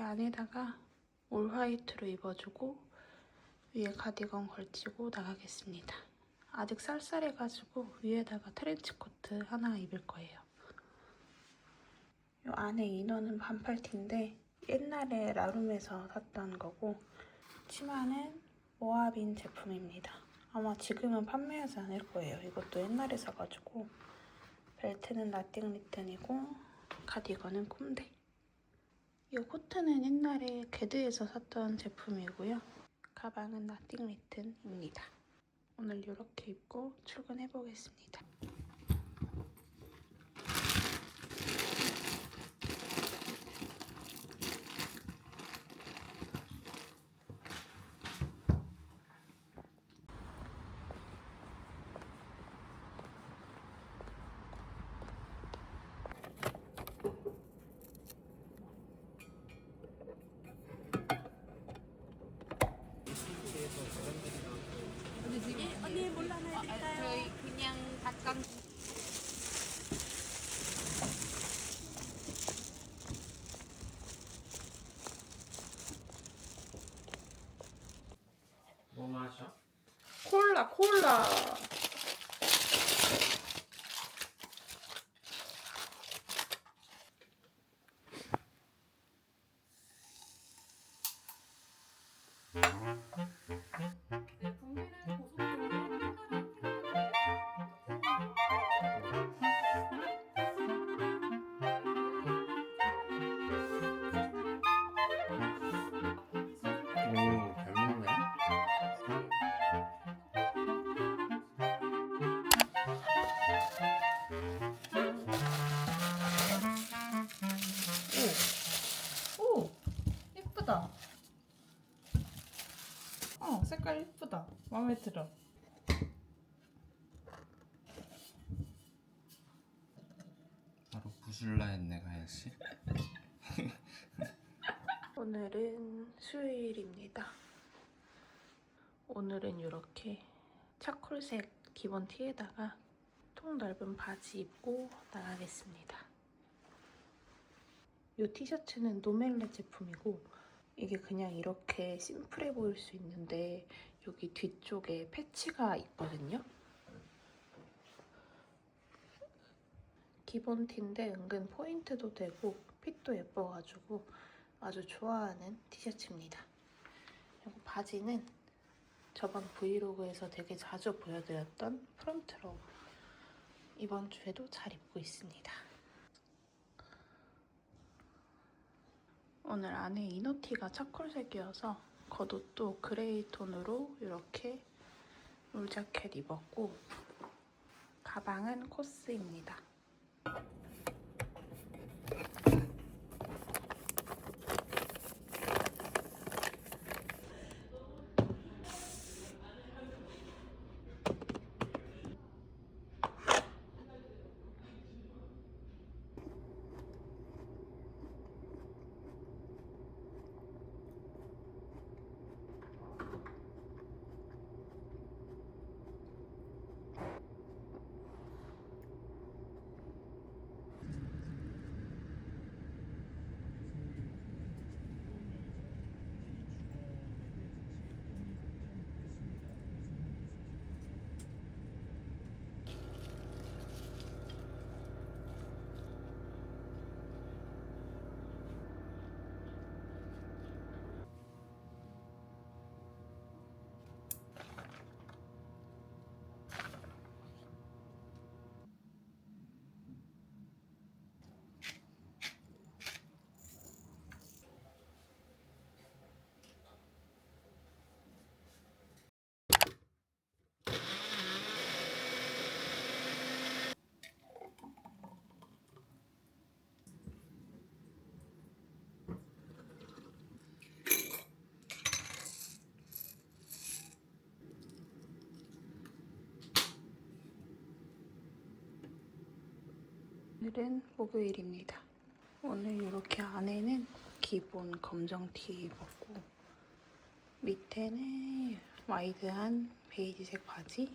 이렇게 안에다가 올 화이트로 입어주고 위에 가디건 걸치고 나가겠습니다. 아직 쌀쌀해가지고 위에다가 트렌치 코트 하나 입을 거예요. 이 안에 이너는 반팔티인데 옛날에 라룸에서 샀던 거고 치마는 모아빈 제품입니다. 아마 지금은 판매하지 않을 거예요. 이것도 옛날에 사가지고 벨트는 나띵 리튼이고 가디건은 꼼데 이 코트는 옛날에 게드에서 샀던 제품이고요. 가방은 나띵 리튼입니다. 오늘 이렇게 입고 출근해 보겠습니다. 마셔? 콜라 콜라 예쁘다. 어, 색깔 예쁘다. 마음에 들어. 바로 부술라 했네, 가야씨. 오늘은 수요일입니다. 오늘은 이렇게 차콜색 기본 티에다가 통 넓은 바지 입고 나가겠습니다. 이 티셔츠는 노멜레 제품이고 이게 그냥 이렇게 심플해 보일 수 있는데 여기 뒤쪽에 패치가 있거든요. 기본 티인데 은근 포인트도 되고 핏도 예뻐가지고 아주 좋아하는 티셔츠입니다. 그리고 바지는 저번 브이로그에서 되게 자주 보여드렸던 프론트로 이번 주에도 잘 입고 있습니다. 오늘 안에 이너티가 차콜색이어서 겉옷도 그레이 톤으로 이렇게 울자켓 입었고 가방은 코스입니다. 오늘은 목요일입니다. 오늘 이렇게 안에는 기본 검정 티 입었고 밑에는 와이드한 베이지색 바지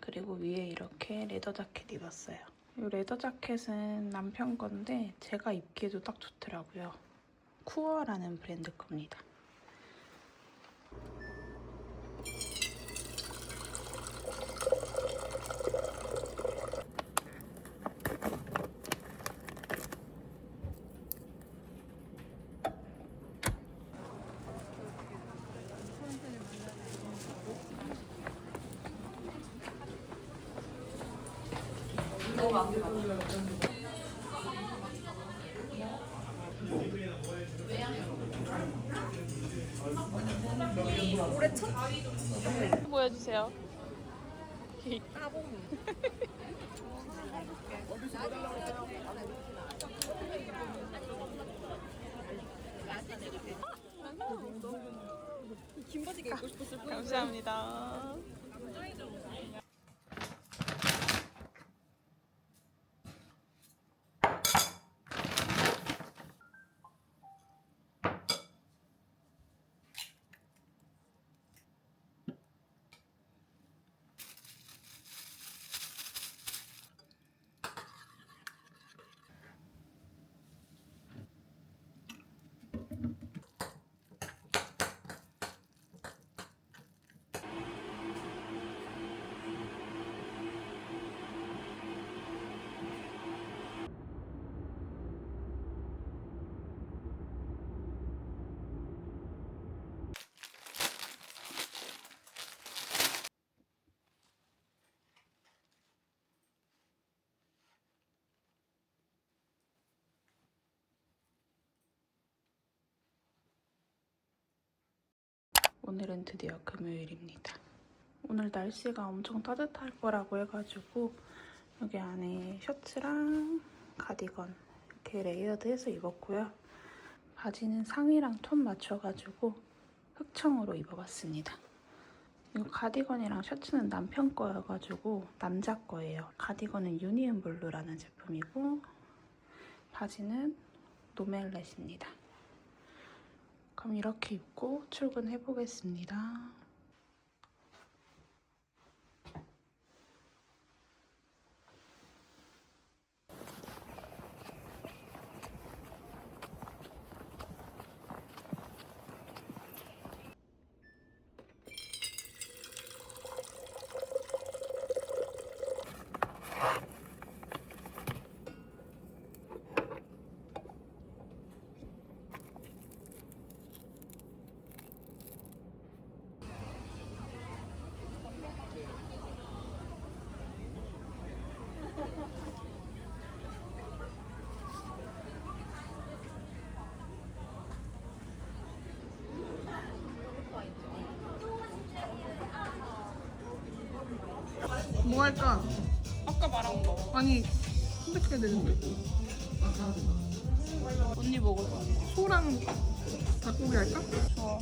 그리고 위에 이렇게 레더 자켓 입었어요. 이 레더 자켓은 남편 건데 제가 입기에도 딱 좋더라고요. 쿠어라는 브랜드 겁니다. 보여주세요. 감사합니다. 오늘은 드디어 금요일입니다. 오늘 날씨가 엄청 따뜻할 거라고 해가지고 여기 안에 셔츠랑 가디건 이렇게 레이어드 해서 입었고요. 바지는 상의랑 톤 맞춰가지고 흑청으로 입어봤습니다. 이거 가디건이랑 셔츠는 남편 거여가지고 남자 거예요. 가디건은 유니온 블루라는 제품이고 바지는 노멜렛입니다. 그럼 이렇게 입고 출근해 보겠습니다. 뭐 할까? 아까 말한 거 아니 선택해야 되는데 언니 먹을 거 소랑 닭고기 할까? 좋아.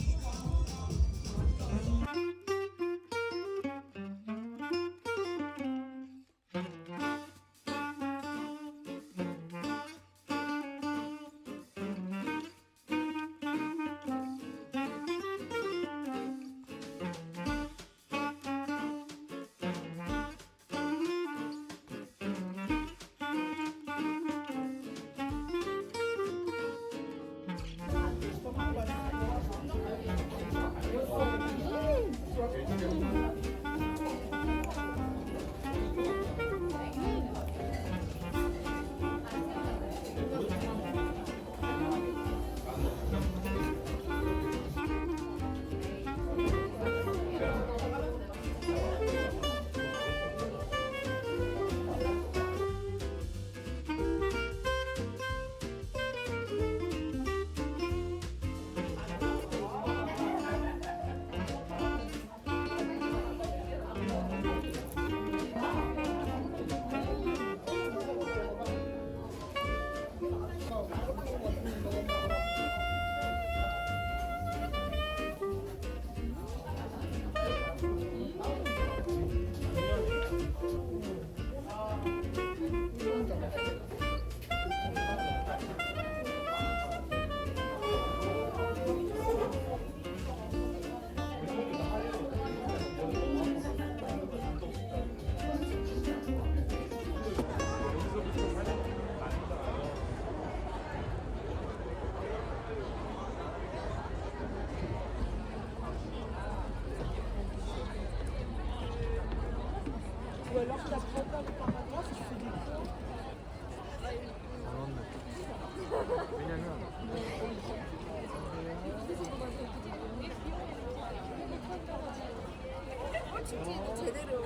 진지도 제대로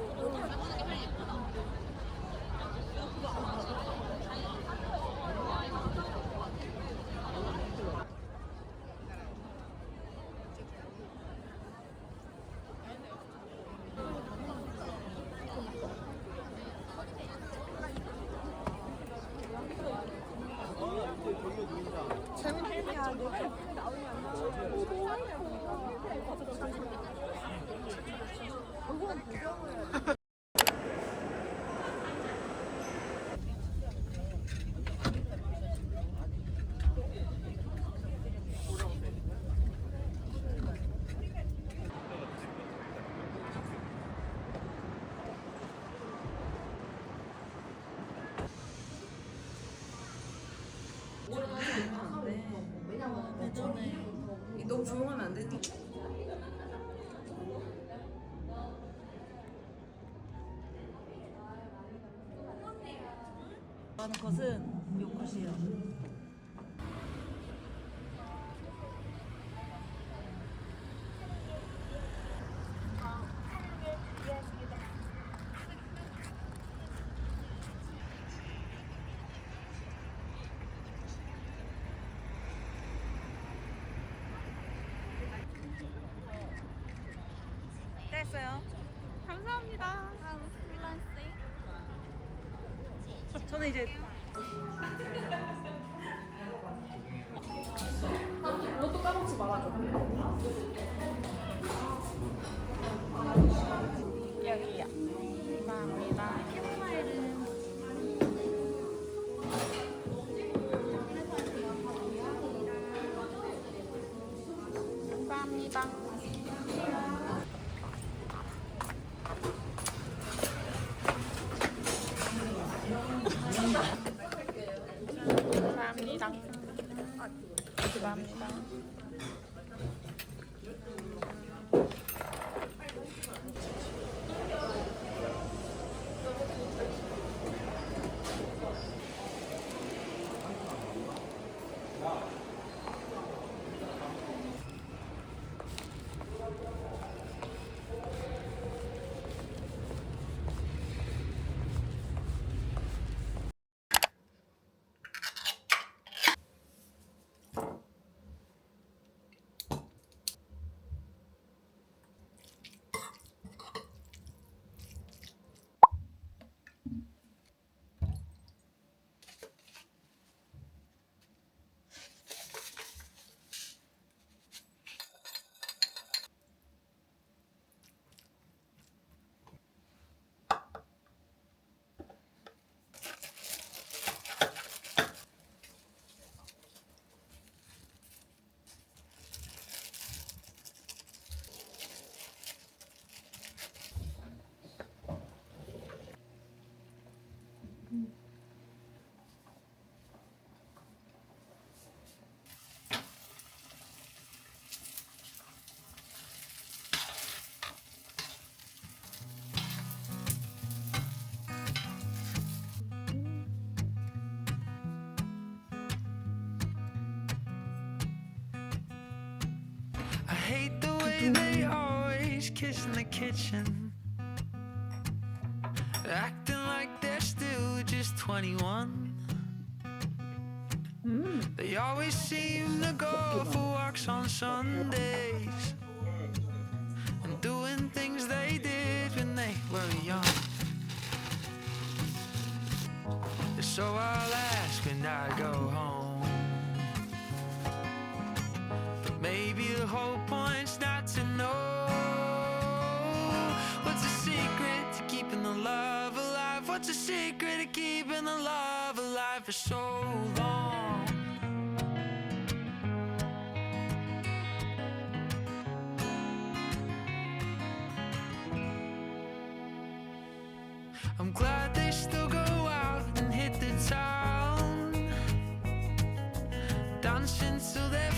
너무 조용하면 안 되니? 하는 것은 요것이에요. 됐어요. 감사합니다. 저는 이제 여기요. 감사합니다. 캐모마일은 감사합니다. 감사합니다. Kiss in the kitchen. Acting like they're still just 21. They always seem to go for walks on Sundays. And doing things they did when they were young. So I'll ask when I go home. But maybe the whole point's secret to keeping the love alive for so long? I'm glad they still go out and hit the town, dancing till they're